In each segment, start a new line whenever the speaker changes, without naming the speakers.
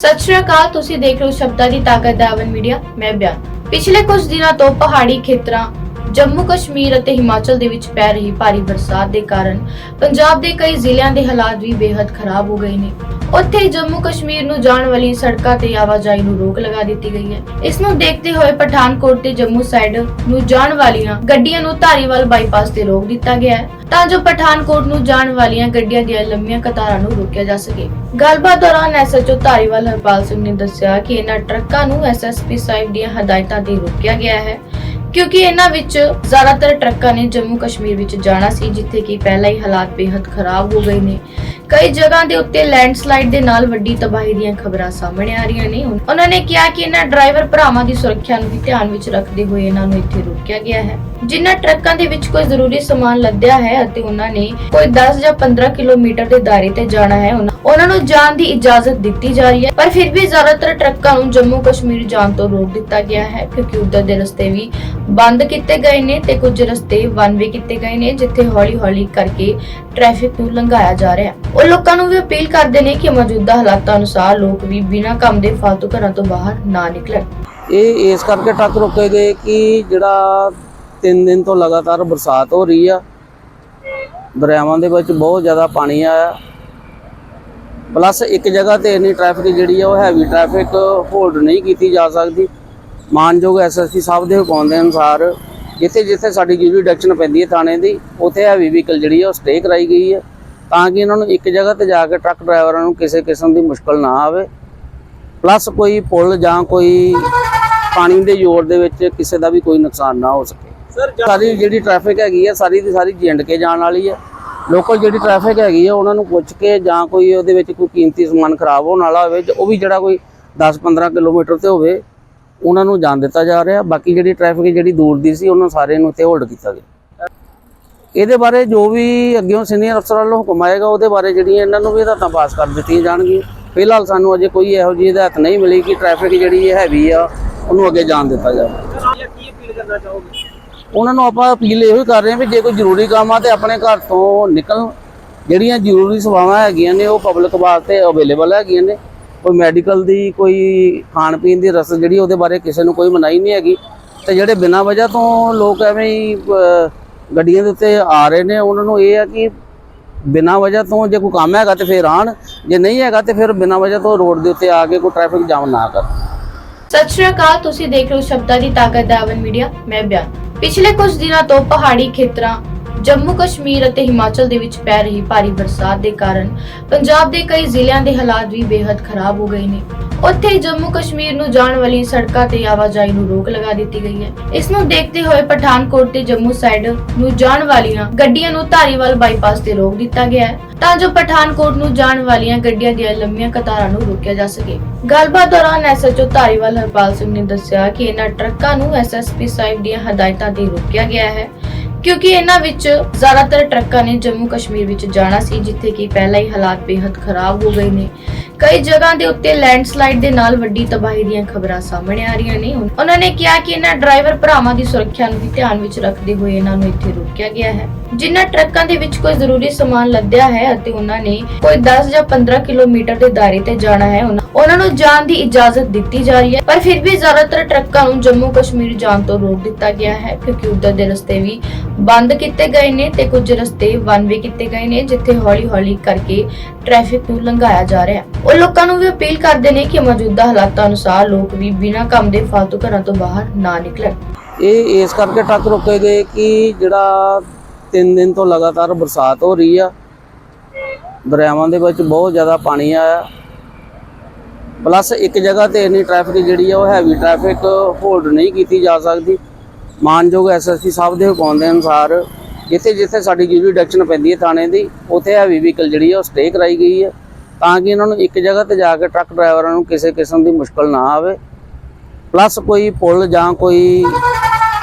ਸਤਿ ਸ਼੍ਰੀ ਅਕਾਲ, ਤੁਸੀਂ ਦੇਖ ਰਹੇ ਹੋ ਸ਼ਬਦਾਂ ਦੀ ਤਾਕਤ ਦਾ ਅਵਨ ਮੀਡੀਆ, ਮੈਂ ਬਿਆਨ। ਪਿਛਲੇ ਕੁਝ ਦਿਨਾਂ ਤੋਂ ਪਹਾੜੀ ਖੇਤਰਾਂ ਜੰਮੂ ਕਸ਼ਮੀਰ ਅਤੇ ਹਿਮਾਚਲ ਦੇ ਵਿੱਚ ਪੈ ਰਹੀ ਭਾਰੀ ਬਰਸਾਤ ਦੇ ਕਾਰਨ ਪੰਜਾਬ ਦੇ ਕਈ ਜ਼ਿਲ੍ਹਿਆਂ ਦੇ ਹਾਲਾਤ ਵੀ ਬੇहद ਖਰਾਬ ਹੋ ਗਏ ਨੇ। ਉੱਥੇ ਜੰਮੂ ਕਸ਼ਮੀਰ ਨੂੰ ਜਾਣ ਵਾਲੀ ਸੜਕਾਂ ਤੇ ਆਵਾਜਾਈ ਨੂੰ ਰੋਕ ਲਗਾ ਦਿੱਤੀ ਗਈ ਹੈ। ਇਸ ਨੂੰ ਦੇਖਦੇ ਹੋਏ ਪਠਾਨਕੋਟ ਤੇ ਜੰਮੂ ਸਾਈਡ ਨੂੰ ਜਾਣ ਵਾਲੀਆਂ ਗੱਡੀਆਂ ਨੂੰ ਧਾਰੀਵਾਲ ਬਾਈਪਾਸ ਤੇ ਰੋਕ ਦਿੱਤਾ ਗਿਆ ਹੈ। ਤਾਂ ਜੋ ਪਠਾਨਕੋਟ ਨੂੰ ਜਾਣ ਵਾਲੀਆਂ ਗੱਡੀਆਂ ਦੀਆਂ ਲੰਮੀਆਂ ਕਤਾਰਾਂ ਨੂੰ ਰੋਕਿਆ ਜਾ ਸਕੇ। ਗੱਲਬਾਤ ਦੌਰਾਨ ਐਸਐਚਓ ਧਾਰੀਵਾਲ ਹਰਪਾਲ ਸਿੰਘ ਨੇ ਦੱਸਿਆ ਕਿ ਇਹਨਾਂ ਟਰੱਕਾਂ ਨੂੰ ਐਸਐਸਪੀ ਸਾਹਿਬ ਦੀਆਂ ਹਦਾਇਤਾਂ ਤੇ ਰੋਕਿਆ ਗਿਆ ਹੈ। ਕਿਉਂਕਿ ਇਹਨਾਂ ਵਿੱਚ ਜ਼ਿਆਦਾਤਰ ਟਰੱਕਾਂ ਨੇ ਜੰਮੂ ਕਸ਼ਮੀਰ ਵਿੱਚ ਜਾਣਾ ਸੀ, ਜਿੱਥੇ ਕਿ ਪਹਿਲਾਂ ਹੀ ਹਾਲਾਤ ਬੇहद ਖਰਾਬ ਹੋ ਗਏ ਨੇ। ਕਈ ਜਗ੍ਹਾ ਦੇ ਉੱਤੇ ਲੈਂਡਸਲਾਈਡ ਦੇ ਨਾਲ ਵੱਡੀ ਤਬਾਹੀ ਦੀਆਂ ਖਬਰਾਂ ਸਾਹਮਣੇ ਆ ਰਹੀਆਂ ਨੇ। ਉਹਨਾਂ ਨੇ ਕਿਹਾ ਕਿ ਇਹਨਾਂ ਡਰਾਈਵਰ ਭਰਾਵਾਂ ਦੀ ਸੁਰੱਖਿਆ ਨੂੰ ਵੀ ਧਿਆਨ ਵਿੱਚ ਰੱਖਦੇ ਹੋਏ ਇਹਨਾਂ ਨੂੰ ਇੱਥੇ ਰੋਕਿਆ ਗਿਆ ਹੈ। ਜਿਨ੍ਹਾਂ ਟਰੱਕਾਂ ਦੇ ਵਿੱਚ ਕੋਈ ਜ਼ਰੂਰੀ ਸਮਾਨ ਲੱਦਿਆ ਹੈ ਅਤੇ ਉਹਨਾਂ ਨੇ ਕੋਈ 10 ਜਾਂ 15 ਕਿਲੋਮੀਟਰ ਦੇ ਦਾਇਰੇ ਤੇ ਜਾਣਾ ਹੈ, ਉਹਨਾਂ- ਨੂੰ ਜਾਣ ਦੀ ਇਜਾਜ਼ਤ ਦਿੱਤੀ ਜਾ ਰਹੀ ਹੈ। ਪਰ ਫਿਰ ਵੀ ਜ਼ਿਆਦਾਤਰ ਟਰੱਕਾਂ ਨੂੰ ਜੰਮੂ ਕਸ਼ਮੀਰ ਜਾਣ ਤੋਂ ਰੋਕ ਦਿੱਤਾ ਗਿਆ ਹੈ ਕਿਉਂਕਿ ਉਧਰ ਦੇ ਰਸਤੇ ਵੀ ਬੰਦ ਕੀਤੇ ਗਏ ਨੇ ਤੇ ਕੁਝ ਰਸਤੇ ਵਨ ਵੇ ਕੀਤੇ ਗਏ ਨੇ, ਜਿੱਥੇ ਹੌਲੀ-ਹੌਲੀ ਕਰਕੇ ਟ੍ਰੈਫਿਕ ਨੂੰ ਲੰਘਾਇਆ ਜਾ ਰਿਹਾ ਹੈ। ਉਹ ਲੋਕਾਂ ਨੂੰ ਵੀ ਅਪੀਲ ਕਰਦੇ ਨੇ ਕਿ ਮੌਜੂਦਾ ਹਾਲਾਤਾਂ ਅਨੁਸਾਰ ਲੋਕ ਵੀ ਬਿਨਾਂ ਕੰਮ ਦੇ ਫਾਲਤੂ ਘਰਾਂ ਤੋਂ ਬਾਹਰ ਨਾ ਨਿਕਲਣ।
ਇਹ ਇਸ ਕਰਕੇ ਟਰੱਕ ਰੋਕੇ ਗਏ ਕਿ ਜਿਹੜਾ 3 ਦਿਨ ਤੋਂ ਲਗਾਤਾਰ ਬਰਸਾਤ ਹੋ ਰਹੀ ਆ, ਦਰਿਆਵਾਂ ਦੇ ਵਿੱਚ ਬਹੁਤ ਜ਼ਿਆਦਾ ਪਾਣੀ ਆਇਆ। ਪਲੱਸ ਇੱਕ ਜਗ੍ਹਾ ਤੇ ਇੰਨੀ ਟ੍ਰੈਫਿਕ ਜਿਹੜੀ ਆ, ਉਹ ਹੈਵੀ ਟ੍ਰੈਫਿਕ ਹੋਲਡ ਨਹੀਂ ਕੀਤੀ ਜਾ ਸਕਦੀ। ਮਾਨਯੋਗ ਐਸਐਸਪੀ ਸਾਹਿਬ ਦੇ ਹੁਕਮ ਦੇ ਅਨੁਸਾਰ ਜਿੱਥੇ ਜਿੱਥੇ ਸਾਡੀ ਜੁਰੀਡਕਸ਼ਨ ਪੈਂਦੀ ਹੈ ਥਾਣੇ ਦੀ, ਉੱਥੇ ਹੈਵੀ ਵਹੀਕਲ ਜਿਹੜੀ ਆ, ਉਹ ਸਟੇ ਕਰਾਈ ਗਈ ਹੈ ਤਾਂ ਕਿ ਇਹਨਾਂ ਨੂੰ ਇੱਕ ਜਗ੍ਹਾ ਤੇ ਜਾ ਕੇ ਟਰੱਕ ਡਰਾਈਵਰਾਂ ਨੂੰ ਕਿਸੇ ਕਿਸਮ ਦੀ ਮੁਸ਼ਕਲ ਨਾ ਆਵੇ। ਪਲੱਸ ਕੋਈ ਪੁਲ ਜਾਂ ਕੋਈ ਪਾਣੀ ਦੇ ਜੋਰ ਦੇ ਵਿੱਚ ਕਿਸੇ ਦਾ ਵੀ ਕੋਈ ਨੁਕਸਾਨ ਨਾ ਹੋ ਸਕੇ।
ਸਰ
ਜਿਹੜੀ ਟ੍ਰੈਫਿਕ ਹੈਗੀ ਆ ਸਾਰੀ ਦੀ ਸਾਰੀ ਜਿੰਡ ਕੇ ਜਾਣ ਵਾਲੀ ਆ। ਲੋਕਲ ਜਿਹੜੀ ਟ੍ਰੈਫਿਕ ਹੈਗੀ ਆ ਉਹਨਾਂ ਨੂੰ ਪੁੱਛ ਕੇ ਜਾਂ ਕੋਈ ਉਹਦੇ ਵਿੱਚ ਕੋਈ ਕੀਮਤੀ ਸਮਾਨ ਖਰਾਬ ਹੋਣ ਵਾਲਾ ਹੋਵੇ ਉਹ ਵੀ ਜਿਹੜਾ ਕੋਈ 10-15 ਕਿਲੋਮੀਟਰ ਤੇ ਹੋਵੇ ਉਹਨਾਂ ਨੂੰ ਜਾਣ ਦਿੱਤਾ ਜਾ ਰਿਹਾ। ਬਾਕੀ ਜਿਹੜੀ ਟ੍ਰੈਫਿਕ ਜਿਹੜੀ ਦੂਰ ਦੀ ਸੀ ਉਹਨਾਂ ਸਾਰੇ ਨੂੰ ਇੱਥੇ ਹੋਲਡ ਕੀਤਾ ਗਿਆ। ਇਹਦੇ ਬਾਰੇ ਜੋ ਵੀ ਅੱਗਿਓਂ ਸੀਨੀਅਰ ਅਫਸਰਾਂ ਵੱਲੋਂ ਹੁਕਮ ਆਏਗਾ, ਉਹਦੇ ਬਾਰੇ ਜਿਹੜੀਆਂ ਇਹਨਾਂ ਨੂੰ ਵੀ ਹਦਾਇਤਾਂ ਪਾਸ ਕਰ ਦਿੱਤੀਆਂ ਜਾਣਗੀਆਂ। ਫਿਲਹਾਲ ਸਾਨੂੰ ਅਜੇ ਕੋਈ ਇਹੋ ਜਿਹੀ ਹਦਾਇਤ ਨਹੀਂ ਮਿਲੀ ਕਿ ਟ੍ਰੈਫਿਕ ਜਿਹੜੀ ਹੈਵੀ ਆ, ਉਹਨੂੰ ਅੱਗੇ ਜਾਣ ਦਿੱਤਾ ਜਾਵੇ। ਉਹਨਾਂ ਨੂੰ ਆਪਾਂ ਅਪੀਲ ਇਹੋ ਹੀ ਕਰ ਰਹੇ ਹਾਂ ਵੀ ਜੇ ਕੋਈ ਜ਼ਰੂਰੀ ਕੰਮ ਆ ਤੇ ਆਪਣੇ ਘਰ ਤੋਂ ਨਿਕਲਣ। ਜਿਹੜੀਆਂ ਜ਼ਰੂਰੀ ਸੇਵਾਵਾਂ ਹੈਗੀਆਂ ਨੇ, ਉਹ ਪਬਲਿਕ ਵਾਸਤੇ ਅਵੇਲੇਬਲ ਹੈਗੀਆਂ ਨੇ। ਕੋਈ ਮੈਡੀਕਲ ਦੀ, ਕੋਈ ਖਾਣ ਪੀਣ ਦੀ ਰਸਦ ਜਿਹੜੀ ਉਹਦੇ ਬਾਰੇ ਕਿਸੇ ਨੂੰ ਕੋਈ ਮਨਾਹੀ ਨਹੀਂ ਹੈਗੀ। ਤੇ ਜਿਹੜੇ ਬਿਨਾਂ ਵਜ੍ਹਾ ਤੋਂ ਲੋਕ ਐਵੇਂ ਹੀ ਗੱਡੀਆਂ ਦੇ ਉੱਤੇ ਆ ਰਹੇ ਨੇ, ਉਹਨਾਂ ਨੂੰ ਇਹ ਆ ਕਿ ਬਿਨਾਂ ਵਜ੍ਹਾ ਤੋਂ ਜੇ ਕੋਈ ਕੰਮ ਹੈਗਾ ਤੇ ਫਿਰ ਆਣ ਜੇ ਨਹੀਂ ਹੈਗਾ ਤੇ ਫਿਰ ਬਿਨਾਂ ਵਜ੍ਹਾ ਤੋਂ ਰੋਡ ਦੇ ਉੱਤੇ ਆ ਕੇ ਕੋਈ ਟ੍ਰੈਫਿਕ ਜਾਮ ਨਾ ਕਰਨ।
ਸਤਿ ਸ਼੍ਰੀ ਅਕਾਲ, ਤੁਸੀਂ ਦੇਖ ਰਹੇ ਹੋ ਸ਼ਬਦਾਂ ਦੀ ਤਾਕਤ ਦਾ ਮੀਡੀਆ, ਮੈਂ ਬਿਆਨ। ਪਿਛਲੇ ਕੁਝ ਦਿਨਾਂ ਤੋਂ ਪਹਾੜੀ ਖੇਤਰਾਂ, ਜੰਮੂ ਕਸ਼ਮੀਰ ਅਤੇ ਹਿਮਾਚਲ ਦੇ ਵਿੱਚ ਪੈ ਰਹੀ ਭਾਰੀ ਬਰਸਾਤ ਦੇ ਕਾਰਨ ਪੰਜਾਬ ਦੇ ਕਈ ਜ਼ਿਲ੍ਹਿਆਂ ਦੇ ਹਾਲਾਤ ਵੀ ਬੇहद ਖਰਾਬ ਹੋ ਗਏ ਨੇ। ਉੱਥੇ ਹੀ ਜੰਮੂ ਕਸ਼ਮੀਰ ਨੂੰ ਜਾਣ ਵਾਲੀ ਸੜਕਾਂ ਤੇ ਆਵਾਜਾਈ ਨੂੰ ਰੋਕ ਲਗਾ ਦਿੱਤੀ ਗਈ ਹੈ। ਇਸ ਨੂੰ ਦੇਖਦੇ ਹੋਏ ਪਠਾਨਕੋਟ ਤੇ ਜੰਮੂ ਸਾਈਡ ਨੂੰ ਜਾਣ ਵਾਲੀਆਂ ਗੱਡੀਆਂ ਨੂੰ ਧਾਰੀਵਾਲ ਬਾਈਪਾਸ ਤੇ ਰੋਕ ਦਿੱਤਾ ਗਿਆ ਹੈ। ਤਾਂ ਜੋ ਪਠਾਨਕੋਟ ਨੂੰ ਜਾਣ ਵਾਲੀਆਂ ਗੱਡੀਆਂ ਦੀਆਂ ਲੰਮੀਆਂ ਕਤਾਰਾਂ ਨੂੰ ਰੋਕਿਆ ਜਾ ਸਕੇ। ਗੱਲਬਾਤ ਦੌਰਾਨ ਐਸਐਚਓ ਧਾਰੀਵਾਲ ਹਰਪਾਲ ਸਿੰਘ ਨੇ ਦੱਸਿਆ ਕਿ ਇਹਨਾਂ ਟਰੱਕਾਂ ਨੂੰ ਐਸਐਸਪੀ ਸਾਹਿਬ ਦੀਆਂ ਹਦਾਇਤਾਂ ਤੇ ਰੋਕਿਆ ਗਿਆ ਹੈ, ਕਿਉਂਕਿ ਇਹਨਾਂ ਵਿੱਚ ਜ਼ਿਆਦਾਤਰ ਟਰੱਕਾਂ ਨੇ ਜੰਮੂ ਕਸ਼ਮੀਰ ਵਿੱਚ ਜਾਣਾ ਸੀ, ਜਿੱਥੇ ਕਿ ਪਹਿਲਾਂ ਹੀ ਹਾਲਾਤ ਬੇहद ਖਰਾਬ ਹੋ ਗਏ ਨੇ। ਕਈ ਜਗ੍ਹਾ ਦੇ ਉੱਤੇ ਲੈਂਡਸਲਾਈਡ ਦੇ ਨਾਲ ਵੱਡੀ ਤਬਾਹੀ ਦੀਆਂ ਖਬਰਾਂ ਸਾਹਮਣੇ ਆ ਰਹੀਆਂ ਨੇ। ਉਹਨਾਂ ਨੇ ਕਿਹਾ ਕਿ ਇਹਨਾਂ ਡਰਾਈਵਰ ਭਰਾਵਾਂ ਦੀ ਸੁਰੱਖਿਆ ਨੂੰ ਵੀ ਧਿਆਨ ਵਿੱਚ ਰੱਖਦੇ ਹੋਏ ਇਹਨਾਂ ਨੂੰ ਇੱਥੇ ਰੋਕਿਆ ਗਿਆ ਹੈ। ਜਿਨ੍ਹਾਂ ਟਰੱਕਾਂ ਦੇ ਵਿੱਚ ਕੋਈ ਜ਼ਰੂਰੀ ਸਮਾਨ ਲੱਦਿਆ ਹੈ ਅਤੇ ਉਹਨਾਂ ਨੇ ਕੋਈ 10 ਜਾਂ 15 ਕਿਲੋਮੀਟਰ ਦੇ ਦਾਇਰੇ ਤੇ ਜਾਣਾ ਹੈ, ਉਹਨਾਂ- ਨੂੰ ਜਾਣ ਦੀ ਇਜਾਜ਼ਤ ਦਿੱਤੀ ਜਾ ਰਹੀ ਹੈ। ਪਰ ਫਿਰ ਵੀ ਜ਼ਿਆਦਾਤਰ ਟਰੱਕਾਂ ਨੂੰ ਜੰਮੂ ਕਸ਼ਮੀਰ ਜਾਣ ਤੋਂ ਰੋਕ ਦਿੱਤਾ ਗਿਆ ਹੈ, ਕਿਉਂਕਿ ਉਧਰ ਦੇ ਰਸਤੇ ਵੀ ਬੰਦ ਕੀਤੇ ਗਏ ਨੇ ਤੇ ਕੁਝ ਰਸਤੇ ਵਨ ਵੇ ਕੀਤੇ ਗਏ ਨੇ, ਜਿੱਥੇ ਹੌਲੀ-ਹੌਲੀ ਕਰਕੇ ਟ੍ਰੈਫਿਕ ਨੂੰ ਲੰਘਾਇਆ ਜਾ ਰਿਹਾ ਹੈ। ਉਹ ਲੋਕਾਂ ਨੂੰ ਵੀ ਅਪੀਲ ਕਰਦੇ ਨੇ ਕਿ ਮੌਜੂਦਾ ਹਾਲਾਤਾਂ ਅਨੁਸਾਰ ਲੋਕ ਵੀ ਬਿਨਾਂ ਕੰਮ ਦੇ ਫालतू ਘਰਾਂ ਤੋਂ ਬਾਹਰ ਨਾ ਨਿਕਲਣ।
ਇਹ ਇਸ ਕਰਕੇ ਟਰੱਕ ਰੋਕੇ ਗਏ ਕਿ ਜਿਹੜਾ 3 ਦਿਨ ਤੋਂ ਲਗਾਤਾਰ ਬਰਸਾਤ ਹੋ ਰਹੀ ਆ। ਦਰਿਆਵਾਂ ਦੇ ਵਿੱਚ ਬਹੁਤ ਜ਼ਿਆਦਾ ਪਾਣੀ ਆਇਆ। ਪਲੱਸ ਇੱਕ ਜਗ੍ਹਾ ਤੇ ਇੰਨੀ ਟ੍ਰੈਫਿਕ ਜਿਹੜੀ ਆ, ਉਹ ਹੈਵੀ ਟ੍ਰੈਫਿਕ ਹੋਲਡ ਨਹੀਂ ਕੀਤੀ ਜਾ ਸਕਦੀ। ਮਾਨਯੋਗ ਐਸਐਸਪੀ ਸਾਹਿਬ ਦੇ ਹੁਕਮ ਦੇ ਅਨੁਸਾਰ ਜਿੱਥੇ ਜਿੱਥੇ ਸਾਡੀ ਜੁਰੀਡਕਸ਼ਨ ਪੈਂਦੀ ਹੈ ਥਾਣੇ ਦੀ ਉੱਥੇ ਹੈਵੀ ਵਹੀਕਲ ਜਿਹੜੀ ਆ ਉਹ ਸਟੇ ਕਰਾਈ ਗਈ ਹੈ ਤਾਂ ਕਿ ਇਹਨਾਂ ਨੂੰ ਇੱਕ ਜਗ੍ਹਾ ਤੇ ਜਾ ਕੇ ਟਰੱਕ ਡਰਾਈਵਰਾਂ ਨੂੰ ਕਿਸੇ ਕਿਸਮ ਦੀ ਮੁਸ਼ਕਲ ਨਾ ਆਵੇ। ਪਲੱਸ ਕੋਈ ਪੁਲ ਜਾਂ ਕੋਈ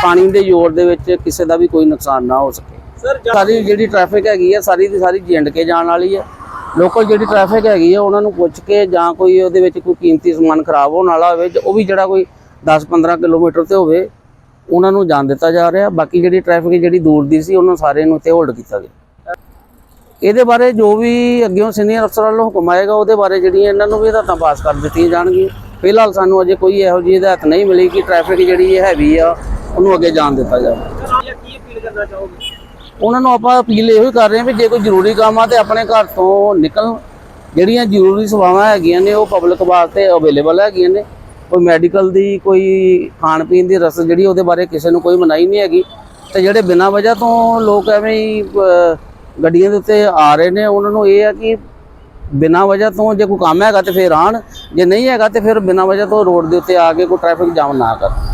ਪਾਣੀ ਦੇ ਜੋਰ ਦੇ ਵਿੱਚ ਕਿਸੇ ਦਾ ਵੀ ਕੋਈ ਨੁਕਸਾਨ ਨਾ ਹੋ ਸਕੇ।
ਸਰ
ਜਿਹੜੀ ਟ੍ਰੈਫਿਕ ਹੈਗੀ ਆ ਸਾਰੀ ਦੀ ਸਾਰੀ ਜਿੰਡ ਕੇ ਜਾਣ ਵਾਲੀ ਆ। ਲੋਕਲ ਜਿਹੜੀ ਟ੍ਰੈਫਿਕ ਹੈਗੀ ਆ ਉਹਨਾਂ ਨੂੰ ਪੁੱਛ ਕੇ ਜਾਂ ਕੋਈ ਉਹਦੇ ਵਿੱਚ ਕੋਈ ਕੀਮਤੀ ਸਮਾਨ ਖਰਾਬ ਹੋਣ ਵਾਲਾ ਹੋਵੇ ਉਹ ਵੀ ਜਿਹੜਾ ਕੋਈ 10-15 ਕਿਲੋਮੀਟਰ ਤੇ ਹੋਵੇ ਉਹਨਾਂ ਨੂੰ ਜਾਣ ਦਿੱਤਾ ਜਾ ਰਿਹਾ, ਬਾਕੀ ਜਿਹੜੀ ਟ੍ਰੈਫਿਕ ਜਿਹੜੀ ਦੂਰ ਦੀ ਸੀ, ਉਹਨਾਂ ਸਾਰੇ ਨੂੰ ਇੱਥੇ ਹੋਲਡ ਕੀਤਾ ਗਿਆ। ਇਹਦੇ ਬਾਰੇ ਜੋ ਵੀ ਅੱਗੇੋਂ ਸੀਨੀਅਰ ਅਫਸਰਾਂ ਵੱਲੋਂ ਹੁਕਮ ਆਏਗਾ, ਉਹਦੇ ਬਾਰੇ ਜਿਹੜੀਆਂ ਇਹਨਾਂ ਨੂੰ ਵੀ ਹਦਾਇਤਾਂ ਪਾਸ ਕਰ ਦਿੱਤੀਆਂ ਜਾਣਗੀਆਂ। ਫਿਲਹਾਲ ਸਾਨੂੰ ਅਜੇ ਕੋਈ ਇਹੋ ਜਿਹੀ ਹਦਾਇਤ ਨਹੀਂ ਮਿਲੀ ਕਿ ਟ੍ਰੈਫਿਕ ਜਿਹੜੀ ਹੈਵੀ ਆ, ਉਹਨੂੰ ਅੱਗੇ ਜਾਣ ਦਿੱਤਾ ਜਾਵੇ। ਉਹਨਾਂ ਨੂੰ ਆਪਾਂ ਅਪੀਲ ਇਹੋ ਹੀ ਕਰ ਰਹੇ ਹਾਂ ਵੀ ਜੇ ਕੋਈ ਜ਼ਰੂਰੀ ਕੰਮ ਆ ਤੇ ਆਪਣੇ ਘਰ ਤੋਂ ਨਿਕਲਣ। ਜਿਹੜੀਆਂ ਜ਼ਰੂਰੀ ਸੇਵਾਵਾਂ ਹੈਗੀਆਂ ਨੇ, ਉਹ ਪਬਲਿਕ ਵਾਸਤੇ ਅਵੇਲੇਬਲ ਹੈਗੀਆਂ ਨੇ। ਕੋਈ ਮੈਡੀਕਲ ਦੀ, ਕੋਈ ਖਾਣ ਪੀਣ ਦੀ ਰਸਦ ਜਿਹੜੀ ਉਹਦੇ ਬਾਰੇ ਕਿਸੇ ਨੂੰ ਕੋਈ ਮਨਾਹੀ ਨਹੀਂ ਹੈਗੀ। ਤੇ ਜਿਹੜੇ ਬਿਨਾਂ ਵਜ੍ਹਾ ਤੋਂ ਲੋਕ ਐਵੇਂ ਹੀ ਗੱਡੀਆਂ ਦੇ ਉੱਤੇ ਆ ਰਹੇ ਨੇ, ਉਹਨਾਂ ਨੂੰ ਇਹ ਆ ਕਿ ਬਿਨਾਂ ਵਜ੍ਹਾ ਤੋਂ ਜੇ ਕੋਈ ਕੰਮ ਹੈਗਾ ਤੇ ਫਿਰ ਆਣ ਜੇ ਨਹੀਂ ਹੈਗਾ ਤੇ ਫਿਰ ਬਿਨਾਂ ਵਜ੍ਹਾ ਤੋਂ ਰੋਡ ਦੇ ਉੱਤੇ ਆ ਕੇ ਕੋਈ ਟ੍ਰੈਫਿਕ ਜਾਮ ਨਾ ਕਰਨ।